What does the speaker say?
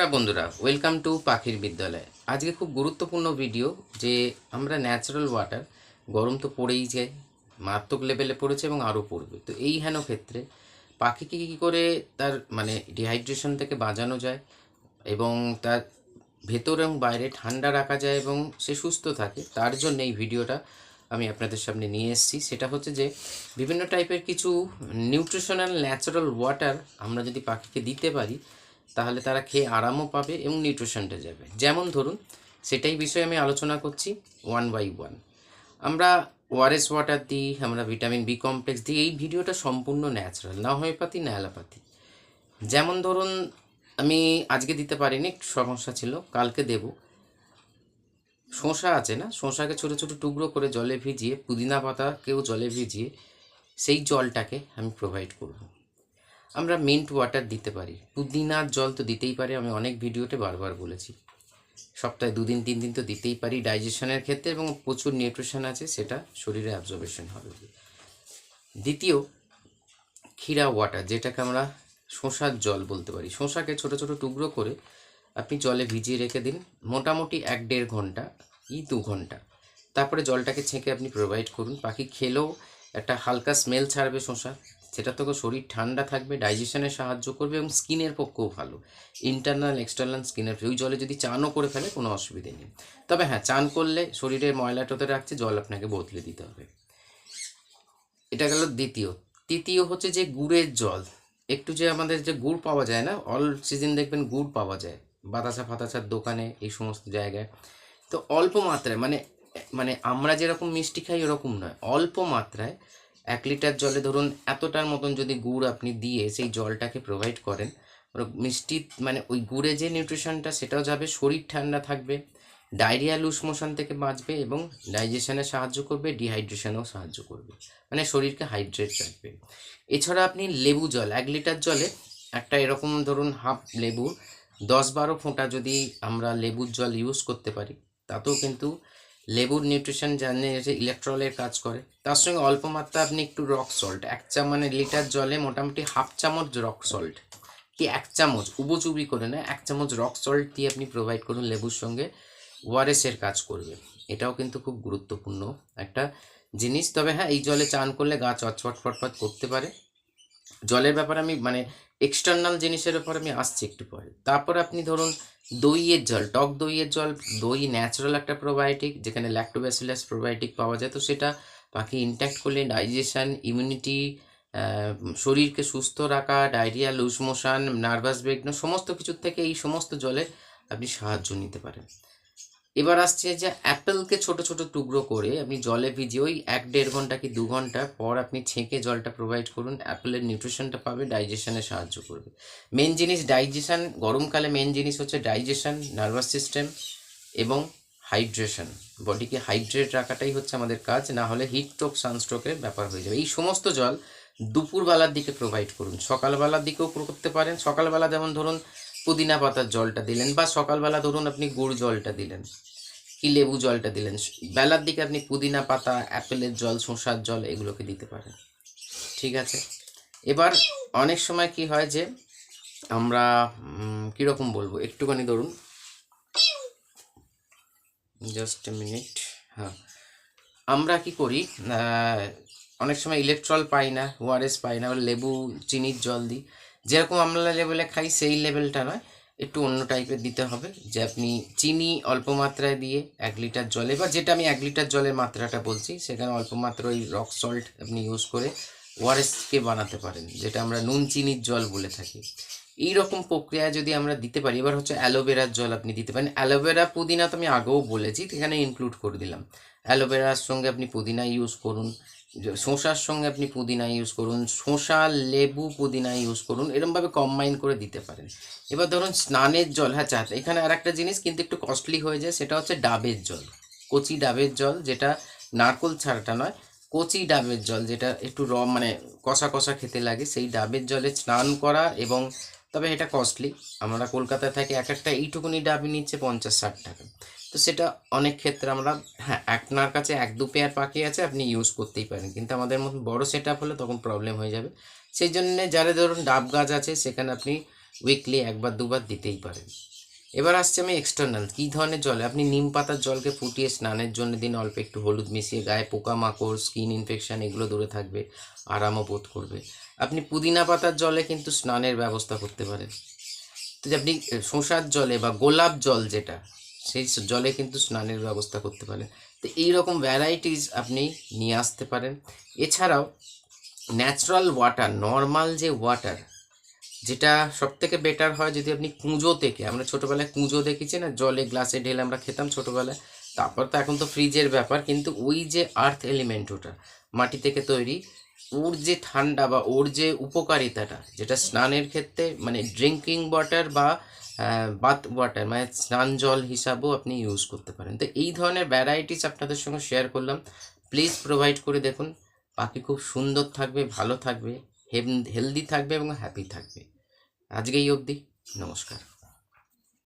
নমস্কার বন্ধুরা welcome to পাখির বিদ্যালয়। আজকে খুব গুরুত্বপূর্ণ ভিডিও যে আমরা ন্যাচারাল ওয়াটার গরম তো পড়েই যায়, মারাত্মক লেভেলে পড়েছে এবং আরও পড়বে। তো এই হেন ক্ষেত্রে পাখিকে কী করে তার মানে ডিহাইড্রেশন থেকে বাঁচানো যায় এবং তার ভেতর এবং বাইরে ঠান্ডা রাখা যায় এবং সে সুস্থ থাকে, তার জন্য এই ভিডিওটা আমি আপনাদের সামনে নিয়ে এসেছি। সেটা হচ্ছে যে বিভিন্ন টাইপের কিছু নিউট্রিশনাল ন্যাচারাল ওয়াটার আমরা যদি পাখিকে দিতে পারি তাহলে তারা খেয়ে আরামও পাবে এবং নিউট্রিশনটা যাবে। যেমন ধরুন, সেটাই বিষয়ে আমি আলোচনা করছি ওয়ান বাই ওয়ান আমরা ওআরএস ওয়াটার দিই, আমরা ভিটামিন বি কমপ্লেক্স দিই, এই ভিডিওটা সম্পূর্ণ ন্যাচারাল না হোমিওপ্যাথি না অ্যালোপ্যাথি যেমন ধরুন, আমি আজকে দিতে পারিনি সমস্যা ছিল, কালকে দেব। শসা আছে না? শসাকে ছোটো ছোটো টুকরো করে জলে ভিজিয়ে, পুদিনা পাতাকেও জলে ভিজিয়ে, সেই জলটাকে আমি প্রোভাইড করব। আমরা মিন্ট ওয়াটার দিতে পারি। পুদিনার জল তো দিতেই পারি, আমি অনেক ভিডিওতে বারবার বলেছি। সপ্তাহে দুদিন, তিন দিন তো দিতেই পারি ডাইজেশনের ক্ষেত্রে এবং প্রচুর নিউট্রিশন আছে, সেটা শরীরে অ্যাবজর্বেশন হবে। দ্বিতীয়, ক্ষীরা ওয়াটার যেটাকে আমরা শসার জল বলতে পারি। শসাকে ছোট ছোট টুকরো করে আপনি জলে ভিজিয়ে রেখে দিন, মোটামুটি এক দেড় ঘণ্টা ই দু ঘণ্টা। তারপরে জলটাকে ছেঁকে আপনি প্রোভাইড করুন। পাখি খেলেও একটা হালকা স্মেল ছাড়বে শসা। সেটা তো শরীর ঠান্ডা থাকবে ডাইজেশনে সাহায্য করবে এবং স্কিনের পক্ষেও ভালো। ইন্টারনাল এক্সটার্নাল স্কিনের ওই জলে যদি চানও করে ফেলে, কোনো অসুবিধে নেই। তবে হ্যাঁ চান করলে শরীরের ময়লা টোতে রাখছে, জল আপনাকে বদলে দিতে হবে। এটা গেল দ্বিতীয়। তৃতীয় হচ্ছে যে গুড়ের জল। একটু যে আমাদের যে গুড় পাওয়া যায় না অল সিজন দেখবেন গুড় পাওয়া যায়, বাতাসা ফাতাসার দোকানে, এই সমস্ত জায়গায়। তো অল্প মাত্রায় মানে মানে আমরা যেরকম মিষ্টি খাই, ওরকম নয়। অল্প মাত্রায় এক লিটার জলে ধরুন এতটার মতন যদি গুড় আপনি দিয়ে সেই জলটাকে প্রোভাইড করেন মিষ্টি মানে ওই গুড়ে যে নিউট্রিশনটা সেটাও যাবে, শরীর ঠান্ডা থাকবে ডায়রিয়া লুজ মোশন থেকে বাঁচবে এবং ডাইজেশনে সাহায্য করবে ডিহাইড্রেশনেও সাহায্য করবে মানে শরীরকে হাইড্রেট রাখবে। এছাড়া আপনি লেবু জল, এক লিটার জলে একটা এরকম ধরুন হাফ লেবু, দশ বারো ফোঁটা যদি আমরা লেবুর জল ইউজ করতে পারি, তাতেও কিন্তু লেবুর নিউট্রিশন জানে যে ইলেকট্রলের কাজ করে। তার সঙ্গে অল্প মাত্রা আপনি একটু রক সল্ট এক চা মানে লিটার জলে মোটামুটি হাফ চামচ রক সল্ট কি এক চামচ, উবচুবি করে না, এক চামচ রক সল্ট দিয়ে আপনি প্রোভাইড করুন লেবুর সঙ্গে। ওয়ারেসের কাজ করবে। এটাও কিন্তু খুব গুরুত্বপূর্ণ একটা জিনিস। তবে হ্যাঁ এই জলে চান করলে গা চটচট ফটফট করতে পারে। জলের ব্যাপারে আমি মানে এক্সটার্নাল জিনিসের ব্যাপারে আমি আসছি একটু পরে। তারপর আপনি ধরুন দইয়ের জল, টক দইয়ের জল, দই ন্যাচারাল একটা প্রোবায়োটিক যেখানে ল্যাক্টোব্যাসিলাস প্রোবায়োটিক পাওয়া যায়, তো সেটা পাখি ইনট্যাক্ট করলে ডাইজেশন ইমিউনিটি শরীরকে সুস্থ রাখা ডায়রিয়া লুজ মোশন নার্ভাস বিঘ্ন সমস্ত কিছুর থেকে এই সমস্ত জলে আপনি সাহায্য নিতে পারেন। এবার আসছে যে অ্যাপেলকে ছোট ছোট টুকরো করে আপনি জলে ভিজিয়ে ওই এক দেড় ঘণ্টা কি দু ঘণ্টা পর আপনি ছেঁকে জলটা প্রোভাইড করুন, অ্যাপেলের নিউট্রিশনটা পাবে ডাইজেশনে সাহায্য করবে। মেন জিনিস ডাইজেশন গরমকালে মেন জিনিস হচ্ছে ডাইজেশন নার্ভাস সিস্টেম এবং হাইড্রেশন বডিকে হাইড্রেট রাখাটাই হচ্ছে আমাদের কাজ, না হলে হিট স্ট্রোক সানস্ট্রোকের ব্যাপার হয়ে যাবে। এই সমস্ত জল দুপুরবেলার দিকে প্রোভাইড করুন। সকালবেলার দিকেও করতে পারেন। সকালবেলা যেমন ধরুন পুদিনা পাতার জলটা দিলেন বা সকালবেলা ধরুন আপনি গুড় জলটা দিলেন কি লেবু জলটা দিলেন, বেলার দিকে আপনি পুদিনা পাতা, অ্যাপেলের জল, শসার জল এগুলোকে দিতে পারেন। ঠিক আছে? এবার অনেক সময় কি হয় যে আমরা কীরকম বলব? একটুখানি ধরুন। জাস্ট মিনিট হ্যাঁ। আমরা কি করি অনেক সময় ইলেকট্রল পাই না ওআরএস পাই না লেবু, চিনির জল দিই। যেরকম আমরা লেভেলে খাই, সেই লেভেলটা নয়। একটু অন্য টাইপের দিতে হবে। যে আপনি চিনি অল্প মাত্রায় দিয়ে এক লিটার জলে বা যেটা আমি এক লিটার জলের মাত্রাটা বলছি, সেখানে অল্প মাত্রা ওই রক সল্ট আপনি ইউজ করে ওআরএসকে বানাতে পারেন, যেটা আমরা নুন চিনির জল বলে থাকি। এই রকম প্রক্রিয়া যদি আমরা দিতে পারি, এবার হচ্ছে অ্যালোভেরার জল আপনি দিতে পারেন। অ্যালোভেরা পুদিনা তো আমি আগেও বলেছি, এখানে ইনক্লুড করে দিলাম। অ্যালোভেরার সঙ্গে আপনি পুদিনা ইউজ করুন, শসার সঙ্গে আপনি পুদিনা ইউজ করুন, শসা, লেবু পুদিনা ইউজ করুন, এরমভাবে কম্বাইন করে দিতে পারেন। এবার ধরুন স্নানের জল হ্যাঁ চা এখানে আর একটা জিনিস কিন্তু একটু কস্টলি হয়ে যায়, সেটা হচ্ছে ডাবের জল, কচি ডাবের জল, যেটা নারকোল ছাড়াটা নয়, কচি ডাবের জল, যেটা একটু র মানে কষা কষা খেতে লাগে, সেই ডাবের জলে স্নান করা এবং তবে এটা কস্টলি আমরা কলকাতায় থাকি, এক একটা এইটুকুনি ডাবি নিচ্ছে পঞ্চাশ ষাট টাকা। তো সেটা অনেক ক্ষেত্রে আমরা হ্যাঁ আপনার কাছে এক দু পেয়ার পাখি আছে, আপনি ইউজ করতেই পারেন। কিন্তু আমাদের মতন বড় সেট আপ হলে তখন প্রবলেম হয়ে যাবে। সেই জন্যে যারা ধরুন ডাব গাছ আছে, সেখানে আপনি উইকলি একবার দুবার দিতেই পারেন। এবার আসছে আমি এক্সটার্নাল কী ধরনের জলে? আপনি নিম পাতার জলকে ফুটিয়ে স্নানের জন্য দিন অল্প একটু হলুদ মিশিয়ে গায়ে পোকামাকড় স্কিন ইনফেকশন এগুলো দূরে থাকবে, আরামও বোধ করবে। আপনি পুদিনা পাতার জলে কিন্তু স্নানের ব্যবস্থা করতে পারেন। তো যে আপনি শোঁসার জলে বা গোলাপ জল যেটা, সেই জলে কিন্তু স্নানের ব্যবস্থা করতে পারেন। তো এই রকম ভ্যারাইটিস আপনি নিয়ে আসতে পারেন। এছাড়াও ন্যাচারাল ওয়াটার নর্মাল যে ওয়াটার যেটা সব থেকে বেটার হয় যদি আপনি কুঁজো থেকে, আমরা ছোটোবেলায় কুঁজো দেখেছি না, জলে গ্লাসে ঢেলে আমরা খেতাম ছোটোবেলায়, তারপর তো এখন তো ফ্রিজের ব্যাপার, কিন্তু ওই যে আর্থ এলিমেন্ট ওটা, মাটি থেকে তৈরি, ওর যে ঠান্ডা বা ওর যে উপকারিতাটা, যেটা স্নানের ক্ষেত্রে মানে ড্রিঙ্কিং ওয়াটার বা বাথ ওয়াটার মানে স্নান জল হিসাবেও আপনি ইউজ করতে পারেন। তো এই ধরনের ভ্যারাইটিস আপনাদের সঙ্গে শেয়ার করলাম। প্লিজ প্রোভাইড করে দেখুন। পাখি খুব সুন্দর থাকবে, ভালো থাকবে হেলদি থাকবে এবং হ্যাপি থাকবে। আজকে এই অবধি নমস্কার।